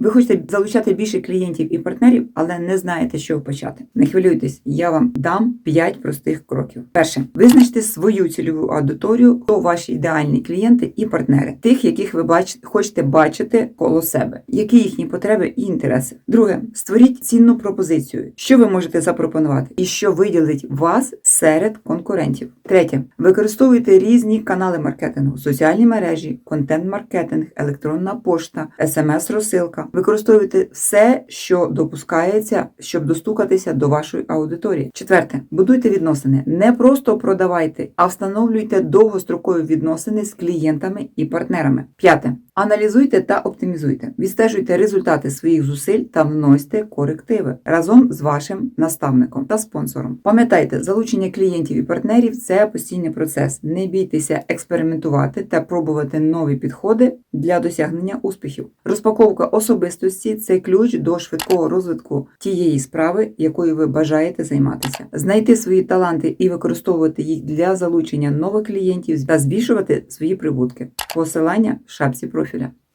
Ви хочете залучати більше клієнтів і партнерів, але не знаєте, чого почати. Не хвилюйтесь, я вам дам 5 простих кроків. Перше, визначте свою цільову аудиторію, хто ваші ідеальні клієнти і партнери, тих, яких ви бачите, хочете бачити коло себе, які їхні потреби і інтереси. Друге, створіть цінну пропозицію, що ви можете запропонувати, і що виділить вас серед конкурентів. Третє, використовуйте різні канали маркетингу, соціальні мережі, контент-маркетинг, електронна пошта, смс-розсилка. Використовуйте все, що допускається, щоб достукатися до вашої аудиторії. Четверте, будуйте відносини. Не просто продавайте, а встановлюйте довгострокові відносини з клієнтами і партнерами. П'яте. Аналізуйте та оптимізуйте. Відстежуйте результати своїх зусиль та вносьте корективи разом з вашим наставником та спонсором. Пам'ятайте, клієнтів і партнерів це постійний процес. Не бійтеся експериментувати та пробувати нові підходи для досягнення успіхів. Розпаковка особистості це ключ до швидкого розвитку тієї справи, якою ви бажаєте займатися. Знайти свої таланти і використовувати їх для залучення нових клієнтів та збільшувати свої прибутки. Посилання в шапці профіля.